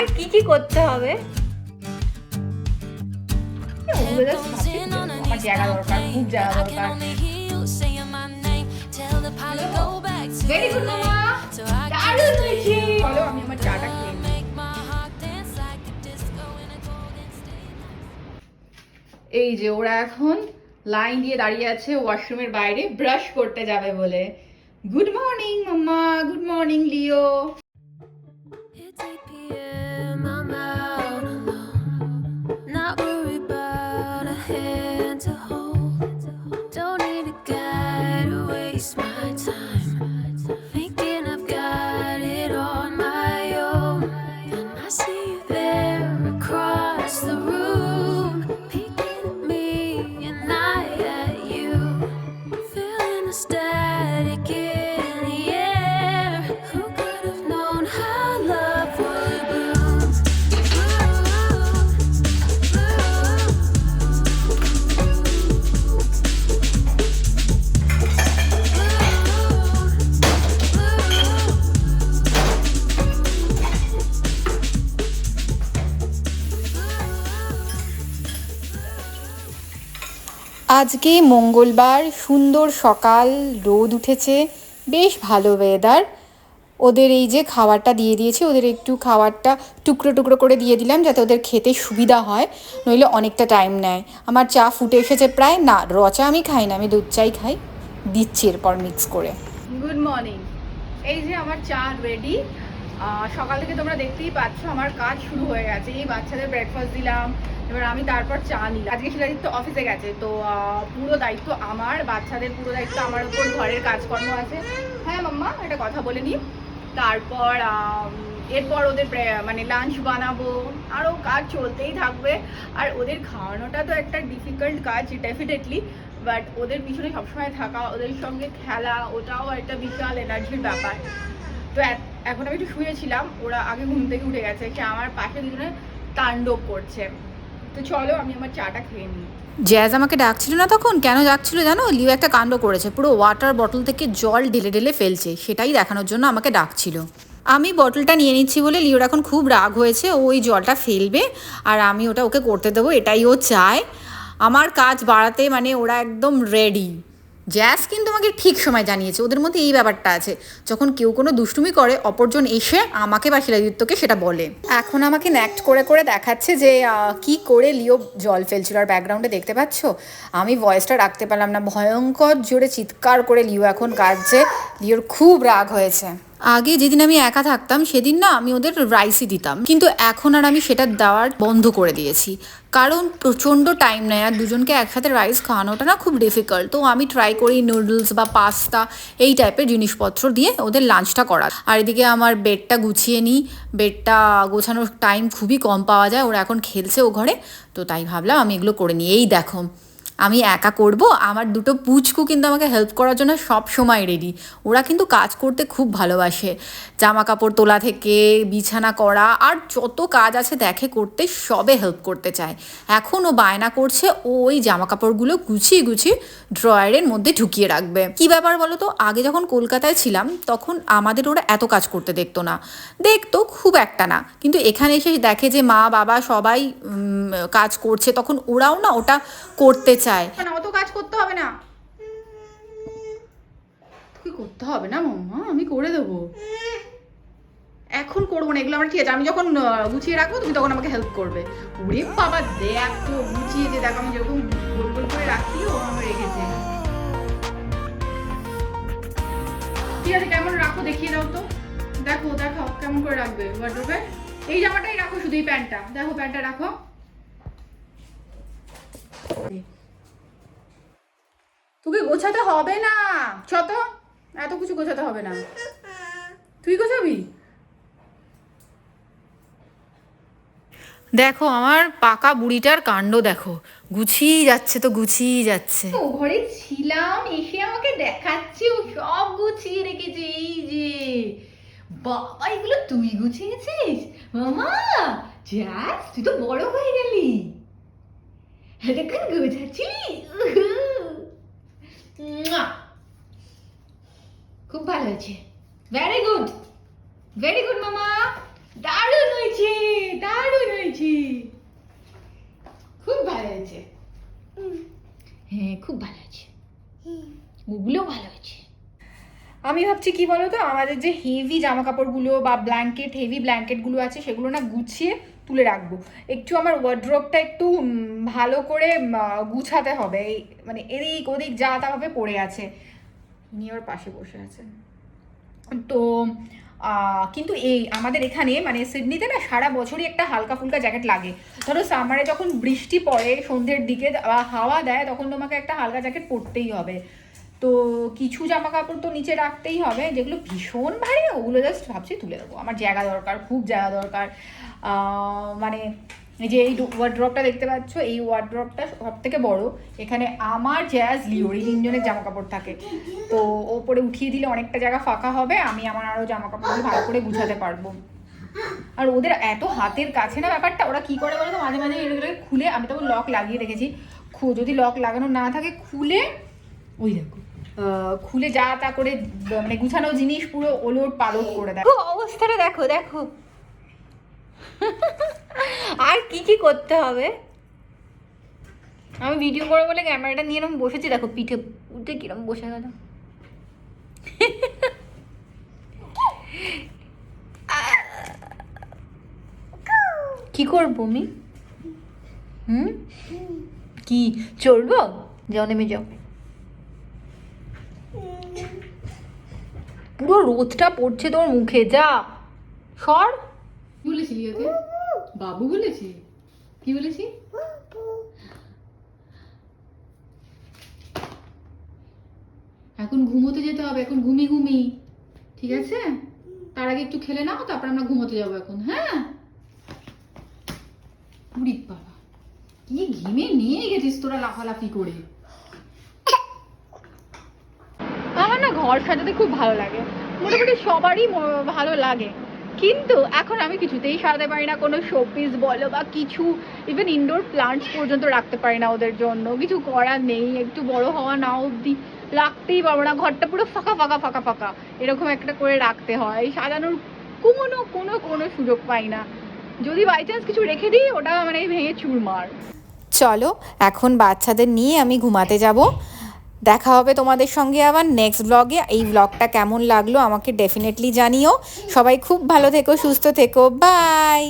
আর কি কি করতে হবে? ওগুলো just ভাবছি, আমার জায়গা দরকার খুব জায়গা দরকার ভেরি গুড মামা দারুণ হয়েছে চলো আমি আমার চাটা খেয়ে এই যে ওরা এখন লাইন দিয়ে দাঁড়িয়ে আছে ওয়াশরুমের বাইরে ব্রাশ করতে যাবে বলে। Good morning mamma good morning Leo আজকে মঙ্গলবার সুন্দর সকাল, রোদ উঠেছে, বেশ ভালো ওয়েদার ওদের এই যে খাবারটা দিয়ে দিয়েছি, ওদের একটু খাবারটা টুকরো টুকরো করে দিয়ে দিলাম যাতে ওদের খেতে সুবিধা হয়, নইলে অনেকটা টাইম নেয়। আমার চা ফুটে এসেছে প্রায়, না র চা আমি খাই না, আমি দুধ চাই খাই। দিচ্ছি এরপর মিক্স করে। গুড মর্নিং এই যে আমার চা রেডি সকাল থেকে তোমরা দেখতেই পাচ্ছ আমার কাজ শুরু হয়ে গেছে। এই বাচ্চাদের ব্রেকফাস্ট দিলাম, এবার আমি তারপর চা নিলাম। আজকে শিলাদিত্য অফিসে গেছে, তো পুরো দায়িত্ব আমার, বাচ্চাদের পুরো দায়িত্ব আমার উপর, ঘরের কাজকর্ম আছে। হ্যাঁ মাম্মা, একটা কথা বলে নিই তারপর এরপর ওদের মানে লাঞ্চ বানাবো আরও কাজ চলতেই থাকবে। আর ওদের খাওয়ানোটা তো একটা ডিফিকাল্ট কাজ ডেফিনেটলি বাট ওদের পিছনে সবসময় থাকা, ওদের সঙ্গে খেলা, ওটাও একটা বিশাল এনার্জির ব্যাপার। তো এখন আমি একটু শুয়েছিলাম, ওরা আগে ঘুম থেকে উঠে গেছে সে আমার পাশে দুজনে তাণ্ডব করছে। তো চলো আমি আমার চাটা খেয়ে নিই। জ্যাজ আমাকে ডাকছিল না তখন? কেন ডাকছিল জানো? লিও একটা কাণ্ড করেছে, পুরো ওয়াটার বটল থেকে জল ঢেলে ঢেলে ফেলছে, সেটাই দেখানোর জন্য আমাকে ডাকছিল। আমি বটলটা নিয়ে নিচ্ছি বলে লিওর এখন খুব রাগ হয়েছে, ও ওই জলটা ফেলবে, আর আমি ওটা ওকে করতে দেবো, এটাই ও চায়। আমার কাজ বাড়াতে মানে ওরা একদম রেডি জ্যাস কিন্তু আমাকে ঠিক সময় জানিয়েছে। ওদের মধ্যে এই ব্যাপারটা আছে। যখন কেউ কোনো দুষ্টুমি করে, অপরজন এসে আমাকে বা শিলাদিত্যকে সেটা বলে। এখন আমাকে ন্যাক্ট করে করে দেখাচ্ছে যে কি করে লিও জল ফেলছিল। আর ব্যাকগ্রাউন্ডে দেখতে পাচ্ছ? আমি ভয়েসটা রাখতে পারলাম না। ভয়ঙ্কর জোরে চিৎকার করে লিও এখন কাঁদছে। লিওর খুব রাগ হয়েছে। আগে যেদিন আমি একা থাকতাম, সেদিন না আমি ওদের রাইসই দিতাম। কিন্তু এখন আর আমি সেটা দেওয়ার বন্ধ করে দিয়েছি। কারণ প্রচণ্ড টাইম নেয় আর দুজনকে একসাথে রাইস খাওয়ানোটা না খুব ডিফিকাল্ট তো আমি ট্রাই করি নুডলস বা পাস্তা এই টাইপের জিনিসপত্র দিয়ে ওদের লাঞ্চটা করার। আর এদিকে আমার বেডটা গুছিয়ে নিই। বেডটা গোছানোর টাইম খুবই কম পাওয়া যায়। ওরা এখন খেলছে ও ঘরে। তো তাই ভাবলাম আমি এগুলো করে নিই। এই দেখো। আমি একা করব, আমার দুটো পুচকু কিন্তু আমাকে হেল্প করার জন্য সব সময় রেডি ওরা কিন্তু কাজ করতে খুব ভালোবাসে। জামা কাপড় তোলা থেকে বিছানা করা আর যত কাজ আছে দেখে করতে সবে হেল্প করতে চায়। এখন ও বায়না করছে, ও ওই জামা কাপড়গুলো গুছিয়ে গুছিয়ে ড্রয়ারের মধ্যে ঢুকিয়ে রাখবে। কি ব্যাপার বলো তো? আগে যখন কলকাতায় ছিলাম, তখন আমাদের ওরা এত কাজ করতে দেখতো না। দেখতো খুব একটা না। কিন্তু এখানে এসে দেখে যে মা, বাবা সবাই কাজ করছে, তখন ওরাও না ওটা করতে চায়। না অত কাজ করতে হবে না। তুই করতে হবে না, মাম্মা, আমি করে দেবো। এখন করব না, এগুলো আমার ঠিক আছে। আমি যখন গুছিয়ে রাখব, তুমি তখন আমাকে হেল্প করবে। ওরে বাবা, দেখ গুছিয়ে যে, দেখ, আমি যেরকম গোল গোল করে রাখি ও আমার রেখেছে ঠিক আছে, কেমন রাখো, দেখিয়ে দাও তো। দেখো দেখো কেমন করে রাখবে ওয়ার্ড্রোবে এই জামাটাই রাখো শুধু, এই প্যান্টটা। দেখো, প্যান্টটা রাখো। তোকে গোছাতে হবে না। ছত এত কিছু গোছাতে হবে না। তুই গোছাবি? দেখো আমার পাকা বুড়িটার কাণ্ড দেখো। গুছিয়েই যাচ্ছে তো গুছিয়েই যাচ্ছে। ও ঘরে ছিলাম এসে আমাকে দেখাচ্ছে ও সব গুছিয়ে রেখেছে এই যে। বাবা এগুলো তুই গুছিয়েছিস? মামা যাস তুই তো বড় হয়ে গেলি। এতক্ষণ গোছাচ্ছিলি হয়েছে। ভেরি গুড ভেরি গুড মামা। দারুণ হয়েছে দারুণ হয়েছে। খুব ভালো হয়েছে। হ্যাঁ খুব ভালো হয়েছে। ওগুলো ভালো হয়েছে। আমি ভাবছি কি বলতো আমাদের যে হেভি জামা কাপড়গুলো বা ব্ল্যাঙ্কেট হেভি ব্ল্যাঙ্কেটগুলো আছে সেগুলো না গুছিয়ে তুলে রাখব। একটু আমার ওয়ার্ড্রপটা একটু ভালো করে গুছাতে হবে। মানে এদিক ওদিক যা তাভাবে পড়ে আছে। নিয়ে ওর পাশে বসে আছে। তো কিন্তু এই আমাদের এখানে মানে সিডনিতে না সারা বছরই একটা হালকা ফুলকা জ্যাকেট লাগে। ধরো সামারে যখন বৃষ্টি পড়ে সন্ধ্যের দিকে বা হাওয়া দেয়, তখন তোমাকে একটা হালকা জ্যাকেট পরতেই হবে। তো কিছু জামা কাপড় তো নিচে রাখতেই হবে, যেগুলো ভীষণ ভারী, ওগুলো জাস্ট ভাবছি তুলে দেবো আমার জায়গা দরকার, খুব জায়গা দরকার। মানে যে এই ওয়ার্ড্রপটা দেখতে পাচ্ছ, এই ওয়ার্ড্রপটা সব থেকে বড়। এখানে আমার জ্যাজ লিওর তিনজনের জামা কাপড় থাকে। তো ওপরে উঠিয়ে দিলে অনেকটা জায়গা ফাঁকা হবে, আমি আমার আরও জামা কাপড় ভালো করে গুছাতে পারব। আর ওদের এত হাতের কাছে না ব্যাপারটা, ওরা কি করে বলো তো মাঝে মাঝে এগুলো খুলে, আমি তখন লক লাগিয়ে রেখেছি। যদি লক লাগানো না থাকে, খুলে, ওই দেখো খুলে যা তা করে মানে গুছানো জিনিস পুরো ওলট পালট করে দেয়। অবস্থাটা দেখো দেখো। আর কি কি করতে হবে? আমি ভিডিও করে বলে ক্যামেরাটা নিয়ে এরকম বসেছি, দেখো পিঠে উঠে কিরম বসে গেল। কি করব আমি? হুম? কি চলবো যাও, নেমে যাও। পুরো রোদটা পড়ছে তোর মুখে, যা। সর। বলেছিলি ওকে? বাবু। বলেছি? কি বলেছি? এখন ঘুমোতে যেতে হবে এখন ঘুমি ঘুমি। ঠিক আছে? তার আগে একটু খেলে নাও তারপর আমরা ঘুমোতে যাব এখন হ্যাঁ? উড়ি বাবা কি ঘিমে নিয়ে গেছিস তোরা লাফালাফি করে? আমার না ঘর সাজাতে খুব ভালো লাগে। মোটামুটি সবারই ভালো লাগে। কিন্তু এখন আমি কিছুতেই সাজাতে পারি না। কোনো শোপিস বলো বা কিছু ইভেন ইনডোর প্লান্টস পর্যন্ত রাখতে পারি না ওদের জন্য। কিছু করার নেই, একটু বড় হওয়া না অবধি রাখতেই পারব না। ঘরটা পুরো ফাঁকা ফাঁকা ফাঁকা ফাঁকা। এরকম একটা করে রাখতে হয়। সাজানোর কোনো কোনো কোনো সুযোগ পাই না। যদি বাই চান্স কিছু রেখে দিই, ওটা মানে ভেঙে চুরমার। চলো, এখন বাচ্চাদের নিয়ে আমি ঘুমাতে যাব। দেখা হবে তোমাদের সঙ্গে আবার নেক্সট ব্লগে এই ব্লগটা কেমন লাগল আমাকে ডেফিনেটলি জানিও। সবাই খুব ভালো থেকো, সুস্থ থেকো। বাই